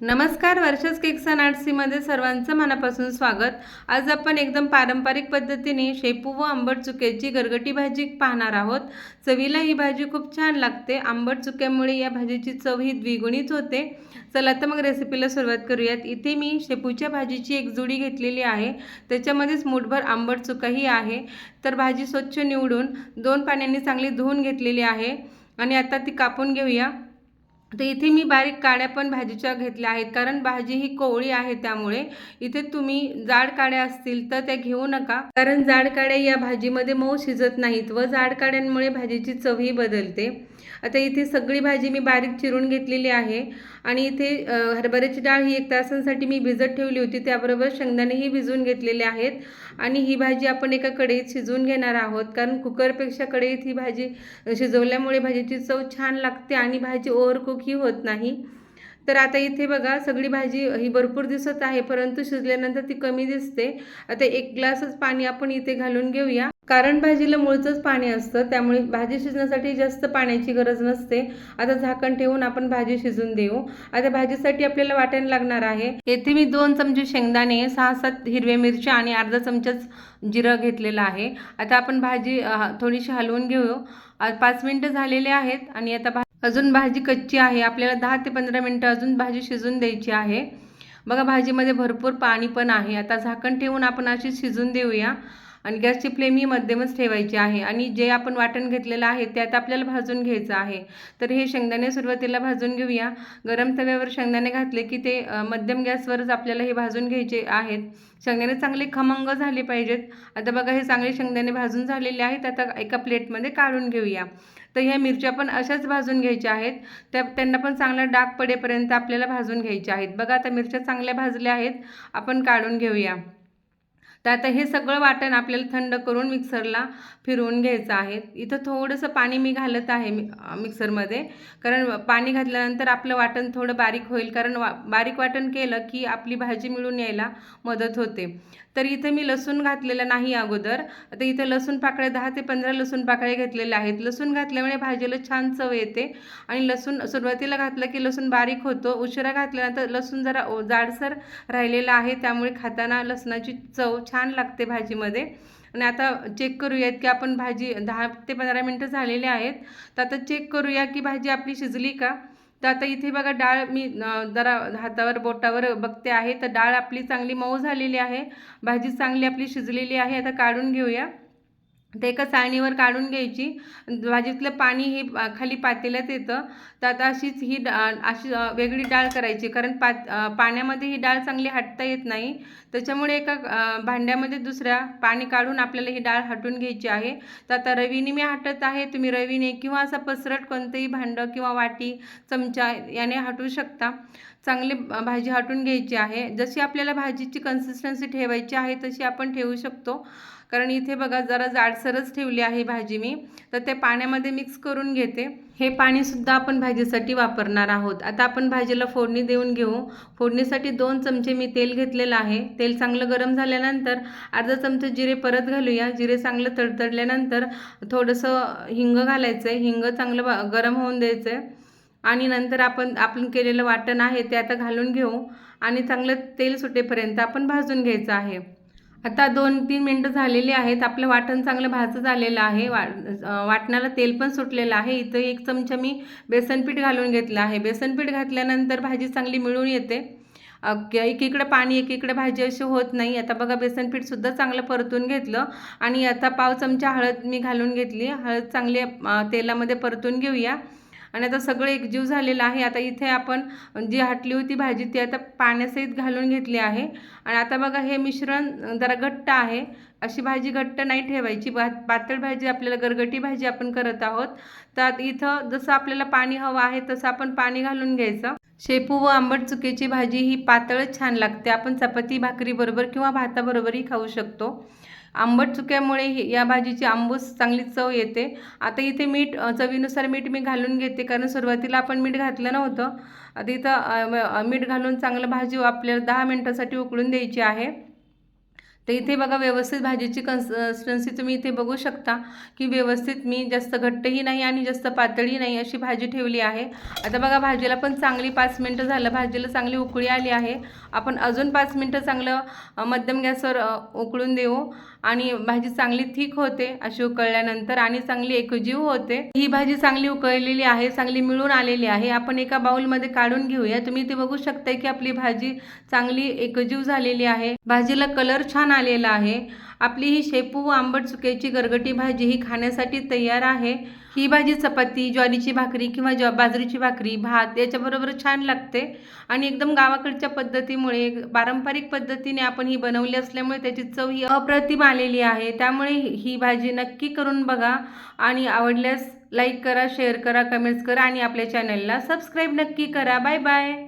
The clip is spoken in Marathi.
नमस्कार वर्षस केक्स अँड आर्ट्सीमध्ये सर्वांचं मनापासून स्वागत. आज आपण एकदम पारंपरिक पद्धतीने शेपू व आंबट चुक्याची गरगटी भाजी पाहणार आहोत. चवीला ही भाजी खूप छान लागते. आंबट चुक्यामुळे या भाजीची चव ही द्विगुणित होते. चला तर मग रेसिपीला सुरुवात करूयात. इथे मी शेपूच्या भाजीची एक जुडी घेतलेली आहे. त्याच्यामध्येच मुठभर आंबट चुकाही आहे. तर भाजी स्वच्छ निवडून दोन पाण्याने चांगली धुवून घेतलेली आहे. आणि आता ती कापून घेऊया. तर इथे मी बारीक काड्या पण भाजीच्या घेतल्या आहेत. कारण भाजी ही कोवळी आहे त्यामुळे इथे तुम्ही जाड काड्या असतील तर त्या घेऊ नका. कारण जाड काड्या या भाजीमध्ये मऊ शिजत नाहीत व जाड काड्यांमुळे भाजीची चवही बदलते. आता इथे सगळी भाजी मी बारीक चिरून घेतलेली आहे. आणि इथे हरभऱ्याची डाळ ही एक तासांसाठी मी भिजत ठेवली होती त्याबरोबर शेंगदाणेही भिजवून घेतलेले आहेत. आणि ही भाजी आपण एका कढईत शिजवून घेणार आहोत कारण कुकरपेक्षा कढईत ही भाजी शिजवल्यामुळे भाजीची चव छान लागते आणि भाजी ओव्हरकुकही होत नाही. तर आता इथे बघा सगळी भाजी ही भरपूर दिसत आहे परंतु शिजल्यानंतर ती कमी दिसते. आता एक ग्लासच पाणी आपण इथे घालून घेऊया. कारण भाजीला मुळचंच पाणी असतं त्यामुळे भाजी शिजण्यासाठी जास्त पाण्याची गरज नसते. आता झाकण ठेवून आपण भाजी शिजून देऊ. आता भाजीसाठी आपल्याला वाटायला लागणार आहे. येथे मी दोन चमचे शेंगदाणे सहा सात हिरव्या मिरच्या आणि अर्धा चमचाच जिरं घेतलेलं आहे. आता आपण भाजी थोडीशी हलवून घेऊ पाच मिनटं झालेले आहेत आणि आता अजून भाजी कच्ची आहे. आपल्याला दहा ते पंधरा मिनटं अजून भाजी शिजून द्यायची आहे. बघा भाजीमध्ये भरपूर पाणी पण आहे. आता झाकण ठेवून आपण अशी शिजून देऊया. आणि गॅसची फ्लेम ही मध्यमच ठेवायची आहे. आणि जे आपण वाटण घेतलेलं आहे त्यात आपल्याला भाजून घ्यायचं आहे. तर हे शेंगदाणे सुरुवातीला भाजून घेऊया. गरम तव्यावर शेंगदाणे घातले की ते मध्यम गॅसवरच आपल्याला हे भाजून घ्यायचे आहेत. शेंगदाणे चांगले खमंग झाले पाहिजेत. आता बघा हे चांगले शेंगदाणे भाजून झालेले आहेत. आता एका प्लेटमध्ये काढून घेऊया. तर ह्या मिरच्या पण अशाच भाजून घ्यायच्या आहेत. त्या त्यांना पण चांगला डाग पडेपर्यंत आपल्याला भाजून घ्यायच्या आहेत. बघा आता मिरच्या चांगल्या भाजल्या आहेत. आपण काढून घेऊया. तर आता हे सगळं वाटण आपल्याला थंड करून मिक्सरला फिरवून घ्यायचं आहे. इथं थोडंसं पाणी मी घालत आहे मि मिक्सरमध्ये. कारण पाणी घातल्यानंतर आपलं वाटण थोडं बारीक होईल. कारण वा बारीक वाटण केलं की आपली भाजी मिळून यायला मदत होते. तर इथं मी लसूण घातलेलं नाही अगोदर. आता इथं लसूण पाकळ्या दहा ते पंधरा लसूण पाकळ्या घेतलेल्या आहेत. लसूण घातल्यामुळे भाजीला छान चव येते. आणि लसूण सुरुवातीला घातलं की लसूण बारीक होतो. उशिरा घातल्यानंतर लसूण जरा ओ- जाडसर राहिलेला आहे. त्यामुळे खाताना लसणाची चव छान छान लागते भाजीमध्ये. आणि आता चेक करूयात की आपण भाजी दहा ते पंधरा मिनटं झालेले आहेत. तर आता चेक करूया की भाजी आपली शिजली का? तर आता इथे बघा डाळ मी जरा हातावर बोटावर बघते आहे. तर डाळ आपली चांगली मऊ झालेली आहे. भाजी चांगली आपली शिजलेली आहे. आता काढून घेऊया. ते एका चाळणीवर काढून घ्यायची. भाजीतलं पाणी हे खाली पातेल्यात येतं. तर आता अशीच ही डा अशी वेगळी डाळ करायची. कारण पात पाण्यामध्ये ही डाळ चांगली हटता येत नाही. त्याच्यामुळे एका भांड्यामध्ये दुसऱ्या पाणी काढून आपल्याला ही डाळ हटून घ्यायची आहे. तर आता रवीने मी हटत आहे. तुम्ही रवीने किंवा असं पसरट कोणतंही भांडं किंवा वाटी चमचा याने हटवू शकता. चांगली भाजी हटून घ्यायची आहे. जशी आपल्याला भाजीची कन्सिस्टन्सी ठेवायची आहे तशी आपण ठेवू शकतो. कारण इथे बघा जरा जाडसरच ठेवली आहे भाजी मी. तर ते पाण्यामध्ये मिक्स करून घेते. हे पाणीसुद्धा आपण भाजीसाठी वापरणार आहोत. आता आपण भाजीला फोडणी देऊन घेऊ. फोडणीसाठी दोन चमचे मी तेल घेतलेलं आहे. तेल चांगलं गरम झाल्यानंतर अर्धा चमचा जिरे परत घालूया. जिरे चांगलं तडतडल्यानंतर थोडंसं हिंग घालायचं आहे हिंग चांगलं गरम होऊन द्यायचं आहे आणि नंतर आपण आपण केलेलं वाटण आहे ते आता घालून घेऊ. आणि चांगलं तेल सुटेपर्यंत आपण भाजून घ्यायचं आहे. आता दोन तीन मिनटं झालेली आहेत. आपलं वाटण चांगलं भाजं झालेलं आहे. वा वाटणाला तेल पण सुटलेलं आहे. इथं एक चमचा मी बेसनपीठ घालून घेतलं आहे. बेसनपीठ घातल्यानंतर भाजी चांगली मिळून येते. अ, एकीकडं पाणी एकीकडे भाजी अशी होत नाही. आता बघा बेसनपीठसुद्धा चांगलं परतून घेतलं. आणि आता पाव चमचा हळद मी घालून घेतली. हळद चांगली तेलामध्ये परतून घेऊया. आणि आता सगळं एकजीव झालेलं आहे. आता इथे आपण जी हटली होती भाजी ती आता पाण्यासहित घालून घेतली आहे. आणि आता बघा हे मिश्रण जरा घट्ट आहे. अशी भाजी घट्ट नाही ठेवायची. भात पातळ भाजी आपल्याला गरगटी भाजी आपण करत आहोत. तर इथं जसं आपल्याला पाणी हवं आहे तसं आपण पाणी घालून घ्यायचं. शेपू व आंबट चुकीची भाजी ही पातळच छान लागते. आपण चपाती भाकरीबरोबर किंवा भाताबरोबरही खाऊ शकतो. आंबट चुक्यामुळे ही- या भाजीची आंबूस चांगली चव येते. आता इथे मीठ चवीनुसार मीठ मी घालून घेते कारण सुरुवातीला आपण मीठ घातलं नव्हतं. आता इथं मीठ घालून चांगलं भाजी आपल्याला दहा मिनटासाठी उकळून द्यायची आहे. तर इथे बघा व्यवस्थित भाजीची कन्सिस्टन्सी तुम्ही इथे बघू शकता की व्यवस्थित मी जास्त घट्टही नाही आणि जास्त पातळी नाही अशी भाजी ठेवली आहे. आता बघा भाजीला पण चांगली पाच मिनटं झालं. भाजीला चांगली उकळी आली आहे. आपण अजून पाच मिनटं चांगलं मध्यम गॅसवर उकळून देऊ आणि भाजी चांगली थिक होते अशी उकळल्यानंतर आणि चांगली एकजीव होते. ही भाजी चांगली उकळलेली आहे चांगली मिळून आलेली आहे. आपण एका बाउलमध्ये काढून घेऊया. तुम्ही ते बघू शकता की आपली भाजी चांगली एकजीव झालेली आहे. भाजीला कलर छान आलेला आहे. आपली ही शेपू व आंबट चुक्याची गरगटी भाजी ही खाण्यासाठी तयार आहे. ही भाजी चपाती ज्वारीची भाकरी किंवा ज्वा बाजरीची भाकरी भात याच्याबरोबर छान लागते. आणि एकदम गावाकडच्या पद्धतीमुळे पारंपरिक पद्धतीने आपण ही बनवली असल्यामुळे त्याची चव ही अप्रतिम आलेली आहे. त्यामुळे ही भाजी नक्की करून बघा आणि आवडल्यास लाईक करा शेअर करा कमेंट्स करा आणि आपल्या चॅनलला सबस्क्राईब नक्की करा. Bye bye.